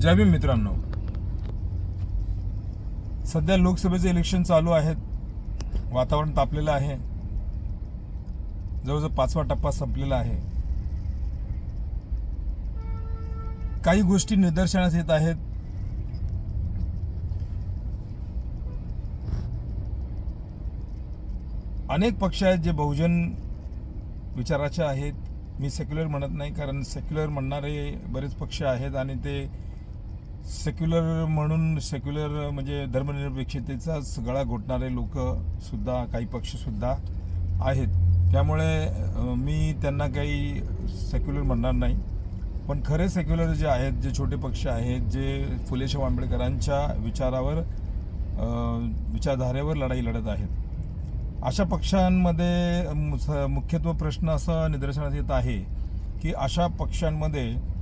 जय भीम मित्रांनो. सध्या लोकसभेचे इलेक्शन चालू आहेत वातावरण तापलेलं आहे. जवळजवळ पाचवा टप्पा संपलेला आहे. काही गोष्टी निदर्शनास येत आहेत. अनेक पक्ष आहेत जे बहुजन विचाराचे आहेत. मी सेक्युलर म्हणत नाही कारण सेक्युलर म्हणणारे बरेच पक्ष आहेत आणि ते सेक्युलर म्हणून सेक्युलर म्हणजे धर्मनिरपेक्षतेचाच गळा घोटणारे लोक सुद्धा काही पक्ष सुद्धा आहेत. त्यामुळे मी त्यांना काही सेक्युलर म्हणणार नाही. पण खरे सेक्युलर जे आहेत जे छोटे पक्ष आहेत जे फुलेशाह आंबेडकरांच्या विचारावर विचारधारेवर लढाई लढत आहेत. अशा पक्षांमध्ये स- मुख्यत्व प्रश्न असा निदर्शनात येत आहे की अशा पक्षांमध्ये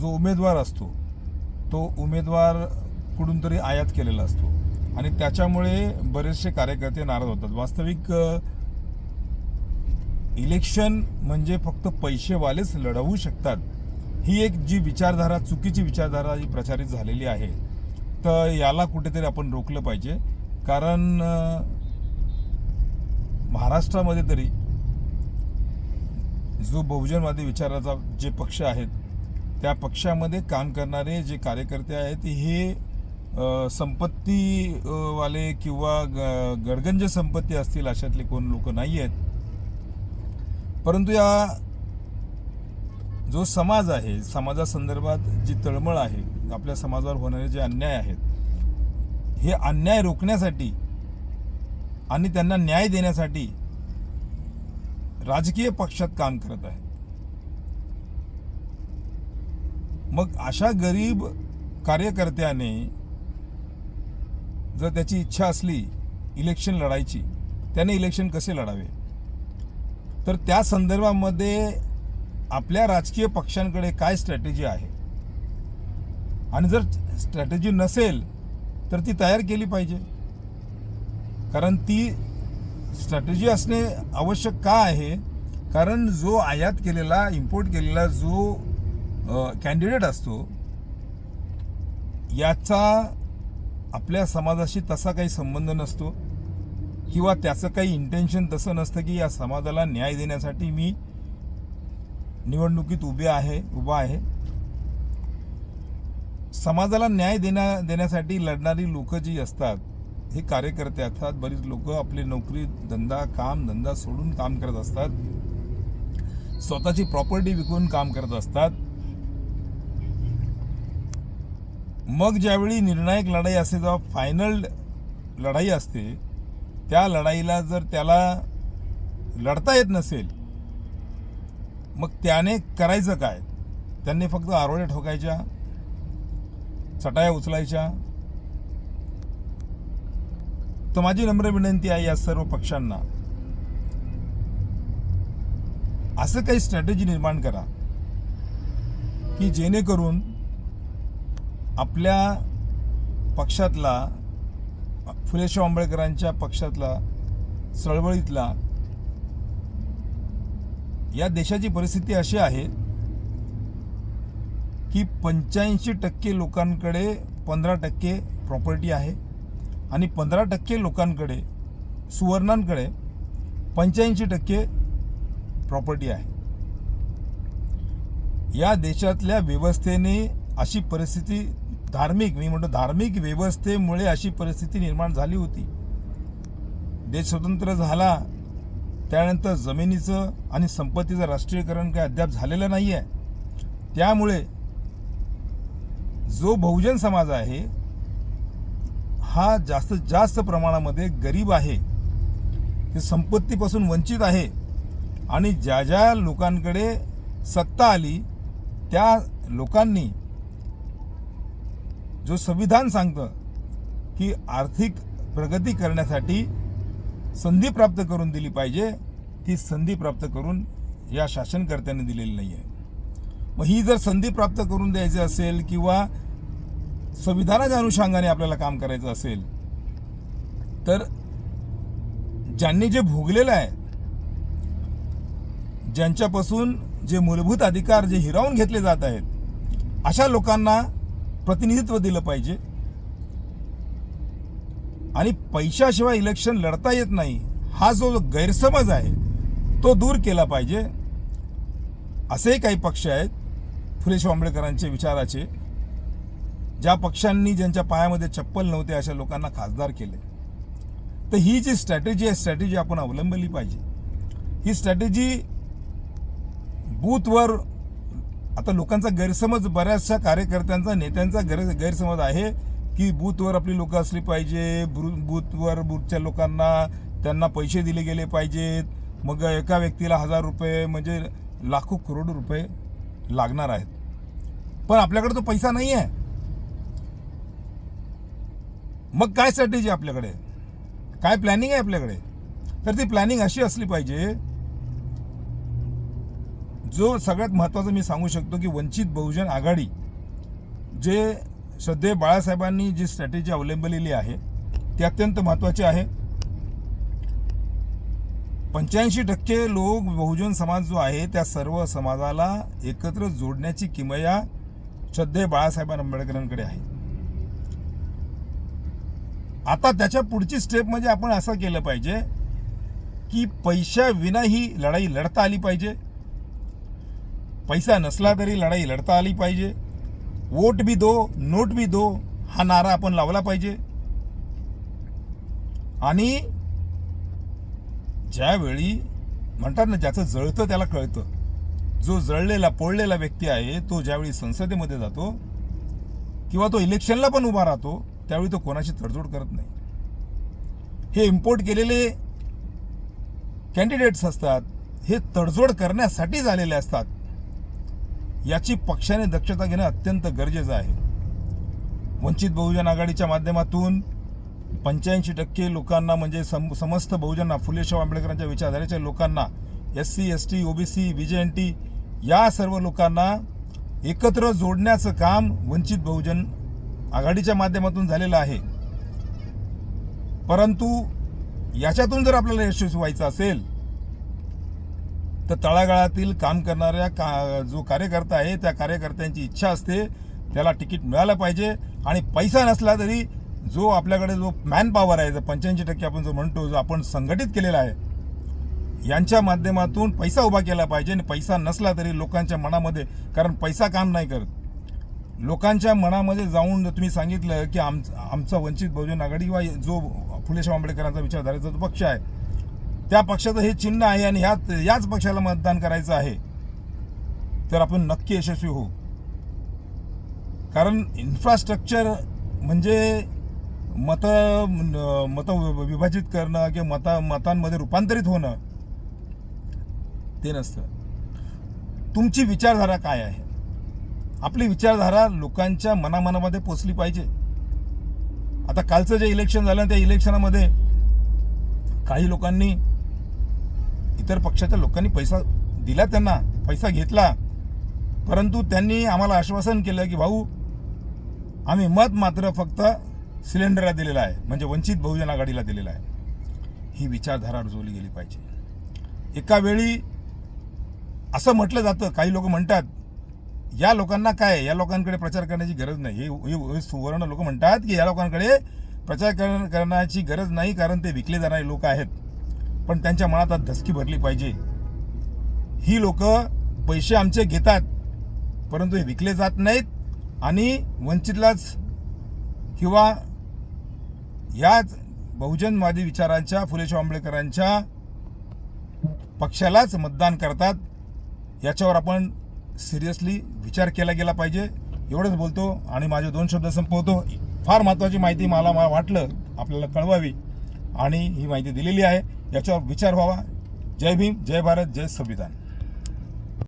जो उमेदवार असतो तो उमेदवार कुठून तरी आयात केलेला असतो. आणि त्याच्यामुळे बरेचसे कार्यकर्ते नाराज होतात. वास्तविक इलेक्शन म्हणजे फक्त पैसेवालेच लढवू शकतात. ही एक जी विचारधारा चुकीची विचारधारा जी प्रचारित झालेली आहे. तर याला कुठेतरी आपण रोखलं पाहिजे. कारण महाराष्ट्रामध्ये तरी जो बहुजनवादी विचाराचा जे पक्ष आहेत त्या पक्षामध्ये काम करणारे जे कार्यकर्ते आहेत हे संपत्तीवाले संपत्ती वाले किंवा ग- गडगंज संपत्ती असतील अशातले कोण लोक नाही आहेत. परंतु या जो समाज आहे समाजासंदर्भात जी तळमळ आहे आपल्या समाजावर होणारे जे अन्याय आहेत हे अन्याय रोखण्यासाठी आणि त्यांना न्याय देण्यासाठी राजकीय पक्षात काम करत आहेत. मग अशा गरीब कार्यकर्त्याने जर त्याची इच्छा असली इलेक्शन लढायची त्याने इलेक्शन कसे लढावे? तर त्या संदर्भामध्ये आपल्या राजकीय पक्षांकडे काय स्ट्रॅटेजी आहे? आणि जर स्ट्रॅटेजी नसेल तर ती तयार केली पाहिजे. कारण ती स्ट्रॅटेजी असणे आवश्यक का आहे? कारण जो आयात केलेला इम्पोर्ट केलेला जो कॅन्डिडेट असतो. याचा आपल्या समाजाशी तसा काही संबंध नसतो किंवा त्याचं काही इंटेन्शन तसं नसतं की या समाजाला न्याय देण्यासाठी मी निवडणुकीत उभे आहे उभा आहे. समाजाला न्याय देण्या देण्यासाठी लढणारी लोक जी असतात हे कार्यकर्ते असतात बरीच लोक आपली नोकरी धंदा काम धंदा सोडून काम करत असतात. स्वतःची प्रॉपर्टी विकून काम करत असतात. मग ज्यावेळी निर्णायक लढाई असते जेव्हा फायनल लढाई असते त्या लढाईला जर त्याला लढता येत नसेल मग त्याने करायचं काय? त्यांनी फक्त आरोळ्या ठोकायच्या चटाया उचलायच्या. तर माझी नम्र विनंती आहे या सर्व पक्षांना असं काही स्ट्रॅटेजी निर्माण करा की जेणेकरून आपल्या पक्षातला फुलेशाह आंबेडकरांच्या पक्षातला चळवळीतला या देशाची परिस्थिती अशी आहे की पंच्याऐंशी टक्के लोकांकडे पंधरा टक्के प्रॉपर्टी आहे आणि पंधरा टक्के लोकांकडे सुवर्णांकडे पंच्याऐंशी टक्के प्रॉपर्टी आहे. या देशातल्या व्यवस्थेने अशी परिस्थिती धार्मिक मी म्हणतो धार्मिक व्यवस्थेमुळे अशी परिस्थिती निर्माण झाली होती. देश स्वतंत्र झाला त्यानंतर जमिनीचं आणि संपत्तीचं राष्ट्रीयकरण काही अद्याप झालेलं नाही आहे त्यामुळे जो बहुजन समाज आहे हा जास्तीत जास्त प्रमाणामध्ये गरीब आहे. ते संपत्तीपासून वंचित आहे. आणि ज्या ज्या लोकांकडे सत्ता आली त्या लोकांनी जो संविधान सांगतं की आर्थिक प्रगती करण्यासाठी संधी प्राप्त करून दिली पाहिजे ती संधी प्राप्त करून या शासनकर्त्यांनी दिलेली नाही आहे मग ही जर संधी प्राप्त करून द्यायची असेल किंवा संविधानाच्या अनुषंगाने आपल्याला काम करायचं असेल तर ज्यांनी जे भोगलेलं आहे ज्यांच्यापासून जे मूलभूत अधिकार जे हिरावून घेतले जात आहेत अशा लोकांना प्रतिनिधित्व दिलं पाहिजे. आणि पैशाशिवाय इलेक्शन लढता येत नाही हा जो गैरसमज आहे तो दूर केला पाहिजे. असेही काही पक्ष आहेत फुले आंबेडकरांचे विचाराचे ज्या पक्षांनी ज्यांच्या पायामध्ये चप्पल नव्हते अशा लोकांना खासदार केले. तर ही जी स्ट्रॅटेजी आहे स्ट्रॅटेजी आपण अवलंबली पाहिजे. ही स्ट्रॅटेजी बूथवर आता लोकांचा गैरसमज बऱ्याचशा कार्यकर्त्यांचा नेत्यांचा गैर गैरसमज आहे की बूथवर आपली लोक असली पाहिजे ब्रू बूथवर बूथच्या लोकांना त्यांना पैसे दिले गेले पाहिजेत. मग एका व्यक्तीला हजार रुपये म्हणजे लाखो करोड रुपये लागणार आहेत. पण आपल्याकडे तो पैसा नाही आहे. मग काय स्ट्रॅटेजी आपल्याकडे? काय प्लॅनिंग आहे आपल्याकडे? तर ती प्लॅनिंग अशी असली पाहिजे जो सगळ्यात महत्त्वाचं मी सांगू शकतो की वंचित बहुजन आघाडी जे श्रद्धे बाळासाहेबांनी जी स्ट्रॅटेजी अवलंबलेली आहे ती अत्यंत महत्त्वाची आहे. पंच्याऐंशी टक्के लोक बहुजन समाज जो आहे त्या सर्व समाजाला एकत्र जोडण्याची किमया श्रद्धे बाळासाहेब आंबेडकरांकडे आहे. आता त्याच्या पुढची स्टेप म्हणजे आपण असं केलं पाहिजे की पैशाविना ही लढाई लढता आली पाहिजे. पैसा नसला तरी लढाई लढता आली पाहिजे. वोट भी दो नोट भी दो हा नारा आपण लावला पाहिजे. आणि ज्यावेळी म्हणतात ना ज्याचं जळतं त्याला कळतं. जो जळलेला पोळलेला व्यक्ती आहे तो ज्यावेळी संसदेमध्ये जातो किंवा तो इलेक्शनला पण उभा राहतो त्यावेळी तो कोणाशी तडजोड करत नाही. हे इम्पोर्ट केलेले कॅन्डिडेट्स असतात हे तडजोड करण्यासाठी झालेले असतात. याची पक्षाने दक्षता घेणं अत्यंत गरजेचं आहे. वंचित बहुजन आघाडीच्या माध्यमातून पंच्याऐंशी टक्के लोकांना म्हणजे सम समस्त बहुजनांना फुलेशाह आंबेडकरांच्या विचारधारेच्या लोकांना S C S T OBC T या सर्व लोकांना एकत्र जोडण्याचं काम वंचित बहुजन आघाडीच्या माध्यमातून झालेलं आहे. परंतु याच्यातून जर आपल्याला यशस्वी व्हायचं असेल तर तळागाळातील काम करणाऱ्या का जो कार्यकर्ता आहे त्या कार्यकर्त्यांची इच्छा असते त्याला तिकीट मिळालं पाहिजे आणि पैसा नसला तरी जो आपल्याकडे जो मॅन पॉवर आहे जो पंच्याऐंशी टक्के आपण जो म्हणतो जो आपण संघटित केलेला आहे यांच्या माध्यमातून पैसा उभा केला पाहिजे आणि पैसा नसला तरी लोकांच्या मनामध्ये कारण पैसा काम नाही करत. लोकांच्या मनामध्ये जाऊन तुम्ही सांगितलं की आम आमचा वंचित बहुजन आघाडी किंवा जो फुले शाहू आंबेडकरांचा विचारधारेचा जो पक्ष आहे त्या पक्षाचं हे चिन्ह आहे आणि ह्यात याच पक्षाला मतदान करायचं आहे. तर आपण नक्की यशस्वी होऊ. कारण इन्फ्रास्ट्रक्चर म्हणजे मत मत विभाजित करणं किंवा मता मतांमध्ये रूपांतरित होणं ते नसतं. तुमची विचारधारा काय आहे? आपली विचारधारा लोकांच्या मनामनामध्ये पोचली पाहिजे. आता कालचं जे इलेक्शन झालं त्या इलेक्शनामध्ये काही लोकांनी इतर पक्षाच्या लोकांनी पैसा दिला त्यांना पैसा घेतला. परंतु त्यांनी आम्हाला आश्वासन केलं की भाऊ आम्ही मत मात्र फक्त सिलेंडरला दिलेलं आहे म्हणजे वंचित बहुजन आघाडीला दिलेलं आहे. ही विचारधारा रुजवली गेली पाहिजे. एका वेळी असं म्हटलं जातं काही लोक म्हणतात या लोकांना काय या लोकांकडे प्रचार करण्याची गरज नाही. हे सुवर्ण लोक म्हणतात की या लोकांकडे प्रचार करण्याची गरज नाही कारण ते विकले जाणारे लोक आहेत. पण त्यांच्या मनात आज धसकी भरली पाहिजे. ही लोक पैसे आमचे घेतात परंतु हे विकले जात नाहीत आणि वंचितलाच किंवा याच बहुजनवादी विचारांच्या फुले आंबेडकरांच्या पक्षालाच मतदान करतात याच्यावर आपण सिरियसली विचार केला गेला पाहिजे. एवढंच बोलतो आणि माझे दोन शब्द संपवतो. फार महत्त्वाची माहिती मला मला वाटलं आपल्याला कळवावी आणि ही माहिती दिलेली आहे. याच्यावर विचार व्हावा. जय भीम जय भारत जय संविधान.